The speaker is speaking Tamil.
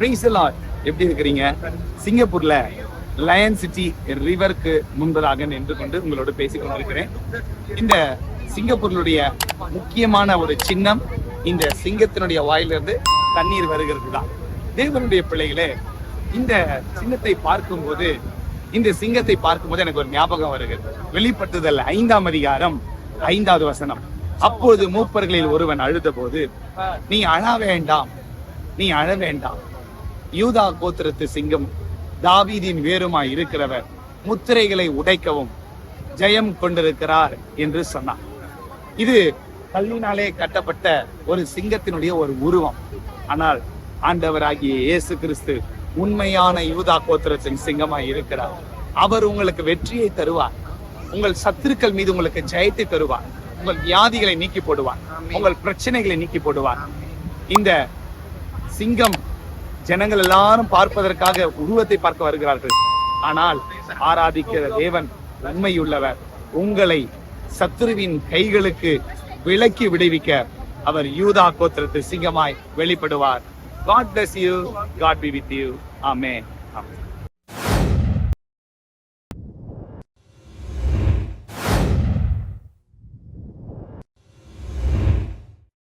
Praise எப்படி இருக்கிறீங்க? சிங்கப்பூர்ல லயன் சிட்டி ரிவருக்கு முன்பதாக நின்று கொண்டு உங்களோட பேசிக் கொண்டிருக்கிறேன். இந்த சிங்கப்பூர்களுடைய முக்கியமான ஒரு சின்னம் இந்த சிங்கத்தினுடைய வாயிலிருந்து தண்ணீர் வருகிறது தான். தேவனுடைய பிள்ளைகளே இந்த சின்னத்தை பார்க்கும்போது இந்த சிங்கத்தை பார்க்கும்போது எனக்கு ஒரு ஞாபகம் வருகிறது. வெளிப்பட்டுதல் ஐந்தாம் அதிகாரம் ஐந்தாவது வசனம். அப்பொழுது மூப்பர்களில் ஒருவன் அழுத போது நீ அழ வேண்டாம் நீ அழ வேண்டாம் யூதா கோத்திரத்து சிங்கம் தாவீதின் வேருமாய் இருக்கிறவர் முத்திரைகளை உடைக்கவும் ஜெயம் கொண்டிருக்கிறார் என்று சொன்னார். இது கல்லினாலே கட்டப்பட்ட ஒரு சிங்கத்தினுடைய ஒரு உருவம். ஆனால் ஆண்டவராகிய இயேசு கிறிஸ்து உண்மையான யூதா கோத்திரத்தின் சிங்கமாய் இருக்கிறார். அவர் உங்களுக்கு வெற்றியை தருவார். உங்கள் சத்துருக்கள் மீது உங்களுக்கு ஜெயத்தை தருவார். உங்கள் வியாதிகளை நீக்கி போடுவார். உங்கள் பிரச்சனைகளை நீக்கி போடுவார். இந்த சிங்கம் ஜனங்கள் எல்லாரும் பார்ப்பதற்காக உருவத்தை பார்க்க வருகிறார்கள். ஆனால் ஆராதிக்கிற தேவன் உண்மையுள்ளவர். உங்களை சத்ருவின் கைகளுக்கு விலக்கி விடுவிக்க அவர் யூதா கோத்திரத்து சிங்கமாய் வெளிப்படுவார். God bless you God be with you ஆமே ஆமென்